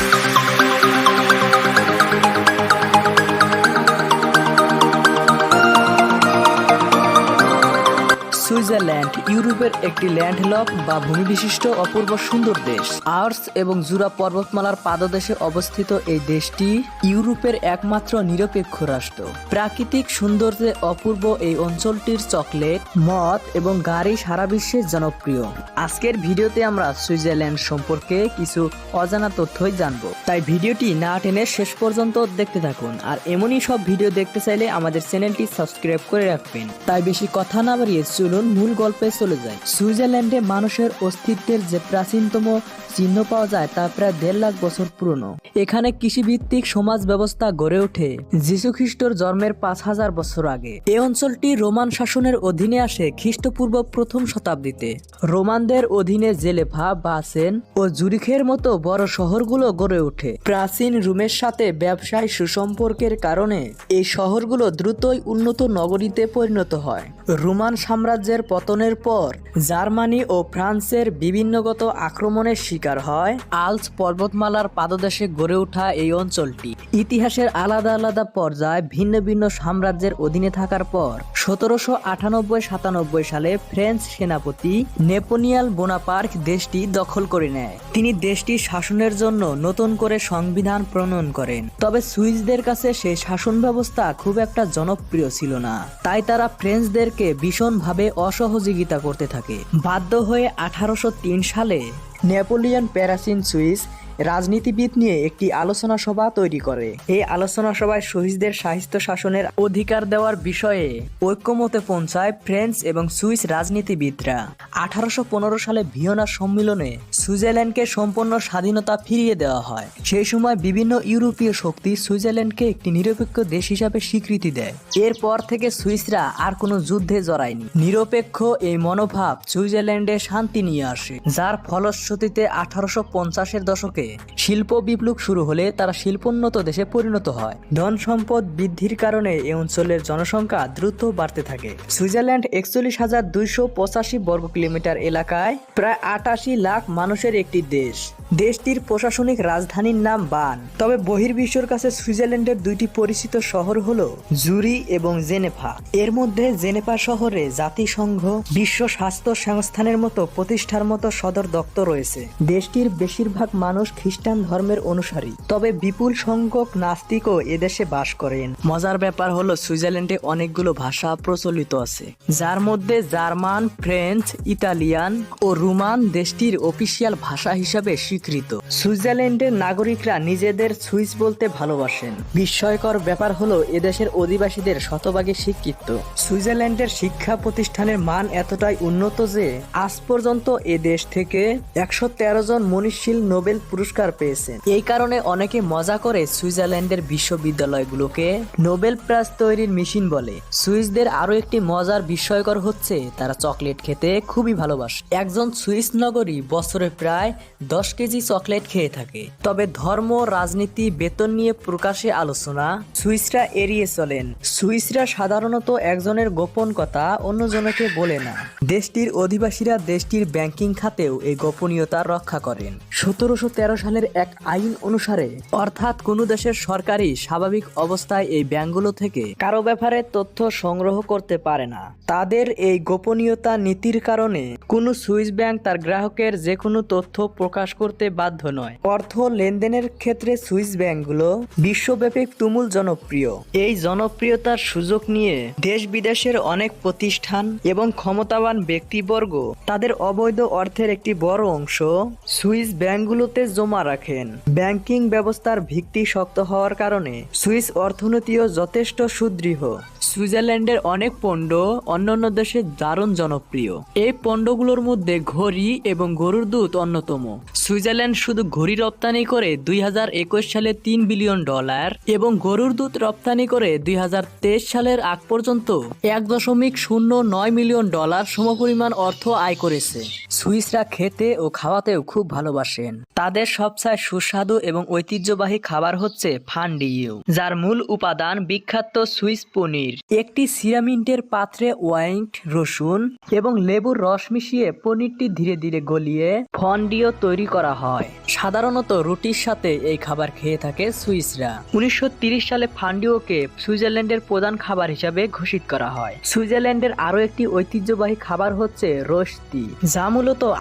Thank you. Switzerland, ইউরোপের একটি landlock বা ভূমিবিশিষ্ট অপূর্ব সুন্দর দেশ। আর্স এবং জুরা পর্বতমালার পাদদেশে অবস্থিত এই দেশটি ইউরোপের একমাত্র নিরপেক্ষ রাষ্ট্র। প্রাকৃতিক সৌন্দর্যে অপূর্ব এই অঞ্চলটির চকলেট, মদ এবং গাড়ি সারা বিশ্বে জনপ্রিয়। আজকের ভিডিওতে আমরা সুইজারল্যান্ড সম্পর্কে কিছু অজানা তথ্যই জানব। তাই ভিডিওটি না টেনে শেষ পর্যন্ত দেখতে থাকুন। আর এমনই সব ভিডিও দেখতে চাইলে আমাদের চ্যানেলটি সাবস্ক্রাইব করে রাখবেন। তাই বেশি কথা না বাড়িয়ে চলুন মূল গল্পে চলে যায়। সুইজারল্যান্ডে মানুষের অস্তিত্বের যে প্রাচীনতম চিহ্ন পাওয়া যায় তা প্রায় দেড় লাখ বছর পুরনো। এখানে কৃষিভিত্তিক সমাজ ব্যবস্থা গড়ে ওঠে খ্রিস্টর জন্মের পাঁচ হাজার বছর আগে। এই অঞ্চলটি রোমান শাসনের অধীনে আসে খ্রিস্টপূর্ব প্রথম শতাব্দীতে। রোমানদের অধীনে জেলেফা বাসেন ও জুরিখের মতো বড় শহরগুলো গড়ে ওঠে। প্রাচীন রোমের সাথে ব্যবসায় সুসম্পর্কের কারণে এই শহরগুলো দ্রুতই উন্নত নগরীতে পরিণত হয়। রোমান সাম্রাজ্যের পতনের পর জার্মানি ও ফ্রান্সের বিভিন্নগত আক্রমণের শিকার হয়। আলস পর্বতমালার পাদদেশে গড়ে ওঠা এই অঞ্চলটি ইতিহাসের আলাদা আলাদা পর্যায়ে ভিন্ন ভিন্ন সাম্রাজ্যের অধীনে থাকার পর সতেরোশো আটানব্বই সাতানব্বই সালে ফ্রেঞ্চ সেনাপতি নেপোনিয়াল বোনাপার্ক দেশটি দখল করে নেয়। তিনি দেশটি শাসনের জন্য নতুন করে সংবিধান প্রণয়ন করেন। তবে সুইসদের কাছে সেই শাসন ব্যবস্থা খুব একটা জনপ্রিয় ছিল না। তাই তারা ফ্রেঞ্চদেরকে ভীষণভাবে অসহযোগিতা করতে থাকে। বাধ্য হয়ে আঠারোশো তিন সালে নেপোলিয়ন প্যারাসিন সুইস রাজনীতিবিদ নিয়ে একটি আলোচনা সভা তৈরি করে। এই আলোচনা সভায় শহীদদের সাহিত্য শাসনের অধিকার দেওয়ার বিষয়ে ঐক্যমতে পৌঁছায় ফ্রেঞ্চ এবং সুইস রাজনীতিবিদরা। আঠারোশো পনেরো সালে ভিয়েনা সম্মেলনে সুইজারল্যান্ডকে সম্পূর্ণ স্বাধীনতা ফিরিয়ে দেওয়া হয়। সেই সময় বিভিন্ন ইউরোপীয় শক্তি সুইজারল্যান্ডকে একটি নিরপেক্ষ দেশ হিসাবে স্বীকৃতি দেয়। এরপর থেকে সুইসরা আর কোনো যুদ্ধে জড়ায়নি। নিরপেক্ষ এই মনোভাব সুইজারল্যান্ডে শান্তি নিয়ে আসে, যার ফলশ্রুতিতে আঠারোশো পঞ্চাশের দশকে শিল্প বিপ্লব শুরু হলে তারা শিল্পোন্নত দেশে পরিণত হয়। ধন সম্পদ বৃদ্ধির কারণে এ অঞ্চলের জনসংখ্যা দ্রুত বাড়তে থাকে। সুইজারল্যান্ড একচল্লিশ হাজার দুইশো পঁচাশি বর্গ কিলোমিটার এলাকায় প্রায় আটাশি লাখ মানুষের একটি দেশ। দেশটির প্রশাসনিক রাজধানীর নাম বান। তবে বহির্বিশ্বর কাছে সুইজারল্যান্ডের দুইটি পরিচিত শহর হলো জুরি এবং জেনেভা। এর মধ্যে জেনেভা শহরে জাতিসংঘ, বিশ্ব স্বাস্থ্য সংস্থানের মতো প্রতিষ্ঠার মতো সদর দপ্তর রয়েছে। দেশটির বেশিরভাগ মানুষ খ্রিস্টান ধর্মের অনুসারী। তবে বিপুল সংখ্যক নাস্তিকও এদেশে বাস করেন। মজার ব্যাপার হলো সুইজারল্যান্ডে অনেকগুলো ভাষা প্রচলিত আছে। যার মধ্যে জার্মান, ফ্রেঞ্চ, ইতালিয়ান ও রোমান দেশটির অফিসিয়াল ভাষা হিসাবে সুইজারল্যান্ডের নাগরিকরা নিজেদের সুইস বলতে ভালোবাসেন। বিস্ময়কর ব্যাপার হলো, এদেশের অধিবাসীদের শতভাগে শিক্ষিত। সুইজারল্যান্ডের শিক্ষা প্রতিষ্ঠানের মান এতটাই উন্নত যে, আজ পর্যন্ত এ দেশ থেকে একশো তেরো জন মনীষীল নোবেল পুরস্কার পেয়েছেন। এই কারণে অনেকে মজা করে সুইজারল্যান্ডের বিশ্ববিদ্যালয়গুলোকে নোবেল প্রাইজ তৈরির মেশিন বলে। সুইসদের আরও একটি মজার বিস্ময়কর হচ্ছে, তারা চকলেট খেতে খুবই ভালোবাসে। একজন সুইস নগরী বছরে প্রায় দশ কেজি চকলেট খেয়ে থাকে। তবে ধর্ম, রাজনীতি, বেতন নিয়ে প্রকাশে আলোচনা সুইসরা এড়িয়ে চলেন। সুইসরা সাধারণত একজনের গোপন কথা অন্যজনকে বলে না। দেশটির অধিবাসীরা দেশটির ব্যাংকিং খাতেও এই গোপনীয়তা রক্ষা করেন। সতেরোশো তেরো সালের এক আইন অনুসারে, অর্থাৎ কোনো দেশের সরকারি স্বাভাবিক অবস্থায় এই ব্যাংকগুলো থেকে কারও ব্যাপারে তথ্য সংগ্রহ করতে পারে না। তাদের এই গোপনীয়তা নীতির কারণে কোনো সুইস ব্যাংক তার গ্রাহকের যে কোনো তথ্য প্রকাশ করতে বাধ্য নয়। অর্থ লেনদেনের ক্ষেত্রে সুইস ব্যাংকগুলো বিশ্বব্যাপী তুমুল জনপ্রিয়। এই জনপ্রিয়তার সুযোগ নিয়ে দেশ বিদেশের অনেক প্রতিষ্ঠান এবং ক্ষমতাবান ব্যক্তিবর্গ। তাদের অবৈধ অর্থের একটি বড় অংশ সুইস ব্যাংকগুলোতে জমা রাখেন। ব্যাংকিং ব্যবস্থার ভিত্তি শক্ত হওয়ার কারণে সুইস অর্থনীতিও যথেষ্ট সুদৃঢ়। সুইজারল্যান্ডের অনেক পণ্য অন্যান্য দেশে দারুণ জনপ্রিয়। এই পণ্যগুলোর মধ্যে ঘড়ি এবং গরুর দুধ অন্যতম। সুইজারল্যান্ড শুধু ঘড়ি রপ্তানি করে দুই হাজার একুশ সালে তিন বিলিয়ন ডলার এবং গরুর দুধ রপ্তানি করে দুই হাজার তেইশ সালের আগ পর্যন্ত এক দশমিক শূন্য নয় মিলিয়ন ডলার সমপরিমাণ অর্থ আয় করেছে। সুইসরা খেতে ও খাওয়াতেও খুব ভালোবাসেন। তাদের সবচেয়ে সুস্বাদু এবং ঐতিহ্যবাহী খাবার হচ্ছে ফান্ডিউ যার মূল উপাদান বিখ্যাত সুইস পনির। একটি সিরামিন্টের পাত্রে ওয়াইন্ট রসুন এবং লেবুর রস মিশিয়ে পনিরটি ধীরে ধীরে গলিয়ে ফন্ডিও তৈরি করা হয়। সাধারণত রুটির সাথে এই খাবার খেয়ে থাকে সুইসরা। উনিশশো সালে ফান্ডিওকে সুইজারল্যান্ডের প্রধান খাবার হিসাবে ঘোষিত করা হয়। সুইজারল্যান্ডের আরও একটি ঐতিহ্যবাহী খাবার হচ্ছে রোস্তি যা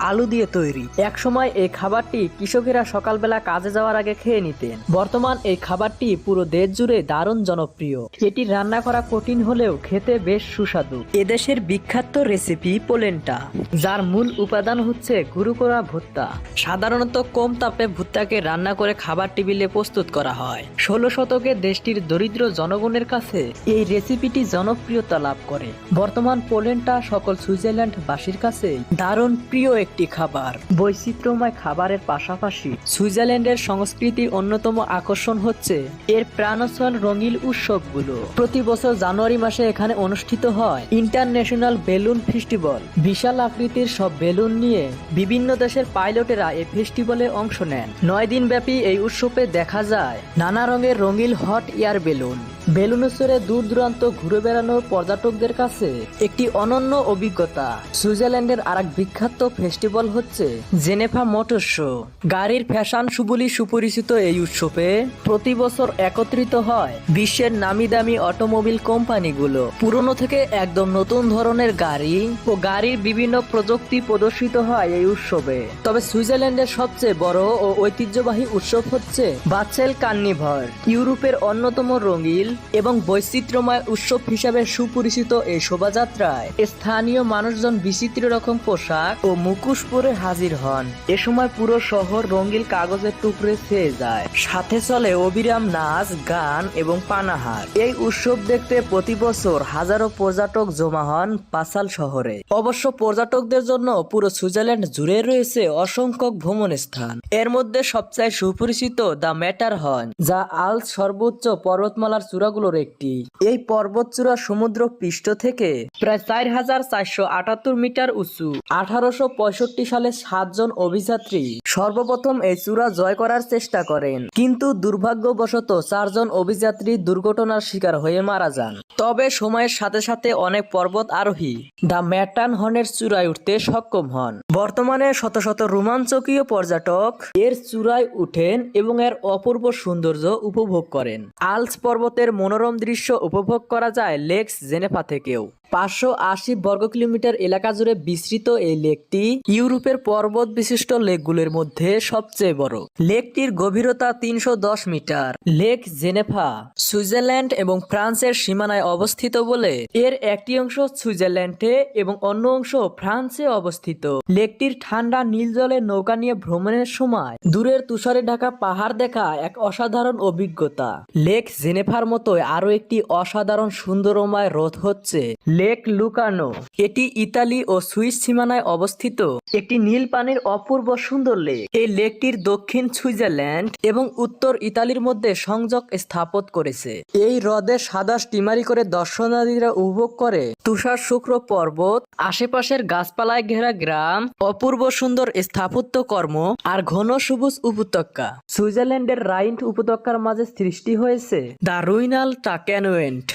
আলু দিয়ে তৈরি। একসময় এই খাবারটি কৃষকেরা সকালবেলা কাজে যাওয়ার আগে খেয়ে নিতেন। বর্তমান এই খাবারটি পুরো দেশ জুড়ে দারুণ জনপ্রিয়। এটি রান্না করা কঠিন হলেও খেতে বেশ সুস্বাদু। এদেশের বিখ্যাত রেসিপি পোলেন্টা, যার মূল উপাদান হচ্ছে গুরু করা ভুট্টা। সাধারণত কম তাপে ভুট্টাকে রান্না করে খাবার টেবিলে প্রস্তুত করা হয়। ষোলো শতকে দেশটির দরিদ্র জনগণের কাছে এই রেসিপিটি জনপ্রিয়তা লাভ করে। বর্তমান পোলেন্ডটা সকল সুইজারল্যান্ড বাসীর কাছে দারুণ প্রিয় একটি খাবার। বৈচিত্র্যময় খাবারের পাশাপাশি সুইজারল্যান্ডের সংস্কৃতির অন্যতম আকর্ষণ হচ্ছে এর প্রাণোচ্ছল রঙিন উৎসবগুলো। প্রতি বছর জানুয়ারি মাসে এখানে অনুষ্ঠিত হয় ইন্টারন্যাশনাল বেলুন ফেস্টিভ্যাল। বিশাল আকৃতির সব বেলুন নিয়ে বিভিন্ন দেশের পাইলটেরা এই ফেস্টিভ্যালে অংশ নেন। নয় দিন ব্যাপী এই উৎসবে দেখা যায় নানা রঙের রঙিন হট এয়ার বেলুন। বেলুনেশ্বরে দূর দূরান্ত ঘুরে বেড়ানো পর্যটকদের কাছে একটি অনন্য অভিজ্ঞতা। সুইজারল্যান্ডের আরেক বিখ্যাত ফেস্টিভ্যাল হচ্ছে জেনেভা মোটর শো। গাড়ির ফ্যাশন সুবলি সুপরিচিত এই উৎসবে প্রতি বছর একত্রিত হয় বিশ্বের নামি দামি অটোমোবিল কোম্পানিগুলো। পুরনো থেকে একদম নতুন ধরনের গাড়ি ও গাড়ির বিভিন্ন প্রযুক্তি প্রদর্শিত হয় এই উৎসবে। তবে সুইজারল্যান্ডের সবচেয়ে বড় ও ঐতিহ্যবাহী উৎসব হচ্ছে বাচ্চেল কান্নিভর ইউরোপের অন্যতম রঙিল এবং বৈচিত্র্যময় উৎসব হিসাবে সুপরিচিত এই শোভাযাত্রায় স্থানীয় মানুষজন বিচিত্র রকম পোশাক ও মুখোশ পরে হাজির হন। এ সময় পুরো শহর রঙিল কাগজের টুকরে ছেয়ে যায়। সাথে চলে অবিরাম নাচ, গান এবং পানাহার। এই উৎসব দেখতে প্রতি বছর হাজারো পর্যটক জমা হন পাসাল শহরে। অবশ্য পর্যটকদের জন্য পুরো সুইজারল্যান্ড জুড়ে রয়েছে অসংখ্য ভ্রমণ স্থান এর মধ্যে সবচেয়ে সুপরিচিত দ্য ম্যাটার হন যা আল সর্বোচ্চ পর্বতমালার চূড়াগুলোর একটি। এই পর্বতচূড়া সমুদ্র পৃষ্ঠ থেকে প্রায় চার হাজার চারশো আটাত্তর মিটার উঁচু। আঠারোশো পঁয়ষট্টি সালে সাতজন অভিযাত্রী সর্বপ্রথম এই চূড়া জয় করার চেষ্টা করেন। কিন্তু দুর্ভাগ্যবশত চারজন অভিযাত্রী দুর্ঘটনার শিকার হয়ে মারা যান। তবে সময়ের সাথে সাথে অনেক পর্বত আরোহী দ্য ম্যাটান হর্নের চূড়ায় উঠতে সক্ষম হন। বর্তমানে শত শত রোমাঞ্চকীয় পর্যটক এর চূড়ায় উঠেন এবং এর অপূর্ব সৌন্দর্য উপভোগ করেন। আলস পর্বতের মনোরম দৃশ্য উপভোগ করা যায় লেকস জেনেফা থেকেও। পাঁচশো আশি বর্গ কিলোমিটার এলাকা জুড়ে বিস্তৃত এই লেকটি ইউরোপের পর্বত বিশিষ্ট লেকগুলোর মধ্যে সবচেয়ে বড়। লেকটির গভীরতা তিনশো দশ মিটার। লেক জেনেফা সুইজারল্যান্ড এবং ফ্রান্সের সীমানায় অবস্থিত বলে এর একটি অংশ সুইজারল্যান্ডে এবং অন্য অংশ ফ্রান্সে অবস্থিত। লেকটির ঠান্ডা নীল জলে নৌকা নিয়ে ভ্রমণের সময় দূরের তুষারে ঢাকা পাহাড় দেখা এক অসাধারণ অভিজ্ঞতা। লেক জেনেফার মতো আরও একটি অসাধারণ সুন্দরময় হ্রদ হচ্ছে। লেক লুকানো। এটি ইতালি ও সুইস সীমানায় অবস্থিত। একটি নীল পানির অপূর্ব সুন্দর লেক। এই লেকটির দক্ষিণ সুইজারল্যান্ড এবং উত্তর ইতালির মধ্যে সংযোগ স্থাপন করেছে। এই হ্রদে সাদা স্টিমারি করে দর্শনার্থীরা উপভোগ করে। তুষার শুক্র পর্বত, আশেপাশের গাছপালায় ঘেরা গ্রাম, অপূর্ব সুন্দর স্থাপত্য কর্ম আর ঘন সবুজ উপত্যকা। সুইজারল্যান্ডের রাইন্ট উপত্যকার মাঝে সৃষ্টি হয়েছে দ্য রুইনাল টাক্যানুয়েন্ট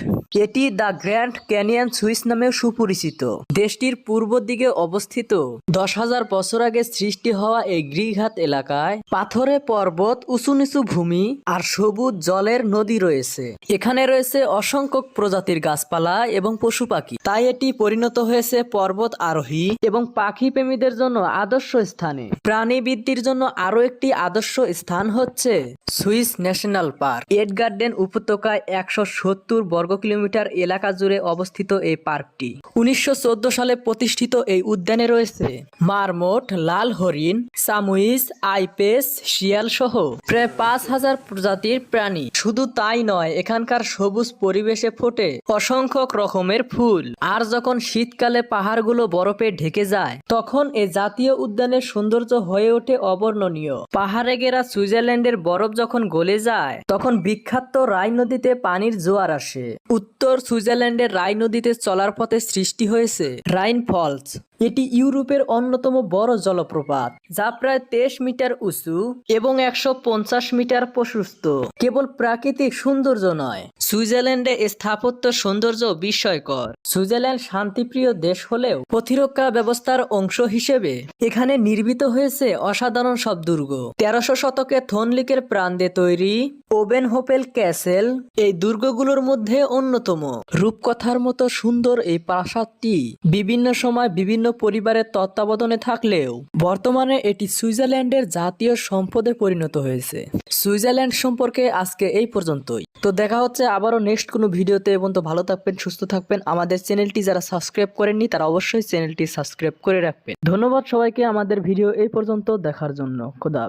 এটি দ্য গ্র্যান্ড ক্যানিয়ন সুইস নামেও সুপরিচিত। দেশটির পূর্ব দিকে অবস্থিত। দশ হাজার বছর আগে সৃষ্টি হওয়া এই গৃহঘাত এলাকায় পাথরে পর্বত, উঁচু নিচু ভূমি আর সবুজ জলের নদী রয়েছে। এখানে রয়েছে অসংখ্য প্রজাতির গাছপালা এবং পশু পাখি। তাই এটি পরিণত হয়েছে পর্বত আরোহী এবং পাখি প্রেমীদের জন্য আদর্শ স্থানে। প্রাণীবৃদ্ধির জন্য আরও একটি আদর্শ স্থান হচ্ছে সুইস ন্যাশনাল পার্ক। এড গার্ডেন উপত্যকায় একশো সত্তর বর্গ কিলোমিটার এলাকা জুড়ে অবস্থিত এই পার্কটি। উনিশশো সালে প্রতিষ্ঠিত এই উদ্যানে রয়েছে মারমোট, লাল হরিণ সামুইস আইপেস, শিয়াল সহ প্রায় পাঁচ হাজার প্রজাতির প্রাণী। শুধু তাই নয়, এখানকার সবুজ পরিবেশে ফোটে অসংখ্য রকমের ফুল। আর যখন শীতকালে পাহাড়গুলো বরফে ঢেকে যায়, তখন এ জাতীয় উদ্যানের সৌন্দর্য হয়ে ওঠে অবর্ণনীয়। পাহাড়ে গেরা সুইজারল্যান্ডের বরফ যখন গলে যায়, তখন বিখ্যাত রাই নদীতে পানির জোয়ার আসে। উত্তর সুইজারল্যান্ডের রাই নদীতে চলার পথে সৃষ্টি হয়েছে রাইন ফলস এটি ইউরোপের অন্যতম বড় জলপ্রপাত, যা প্রায় তেইশ মিটার উঁচু এবং একশো পঞ্চাশ মিটার প্রশস্ত। কেবল প্রাকৃতিক সৌন্দর্য নয়, সুইজারল্যান্ডে স্থাপত্য সৌন্দর্য বিস্ময়কর। সুইজারল্যান্ড শান্তিপ্রিয় দেশ হলেও প্রতিরক্ষা ব্যবস্থার অংশ হিসেবে এখানে নির্মিত হয়েছে অসাধারণ সব দুর্গ। তেরোশো শতকে থনলিকের প্রান্তে তৈরি ওবেন হোপেল ক্যাসেল এই দুর্গগুলোর মধ্যে অন্যতম। রূপকথার মতো সুন্দর এই প্রাসাদটি বিভিন্ন সময় বিভিন্ন পরিবারের তত্ত্বাবধানে থাকলেও বর্তমানে এটি সুইজারল্যান্ডের জাতীয় সম্পদে পরিণত হয়েছে। সুইজারল্যান্ড সম্পর্কে আজকে এই পর্যন্তই। তো দেখা হচ্ছে আবারও নেক্সট কোনো ভিডিওতে। এবং তো ভালো থাকবেন, সুস্থ থাকবেন। আমাদের চ্যানেলটি যারা সাবস্ক্রাইব করেননি, তারা অবশ্যই চ্যানেলটি সাবস্ক্রাইব করে রাখবেন। ধন্যবাদ সবাইকে আমাদের ভিডিও এই পর্যন্ত দেখার জন্য। খোদা।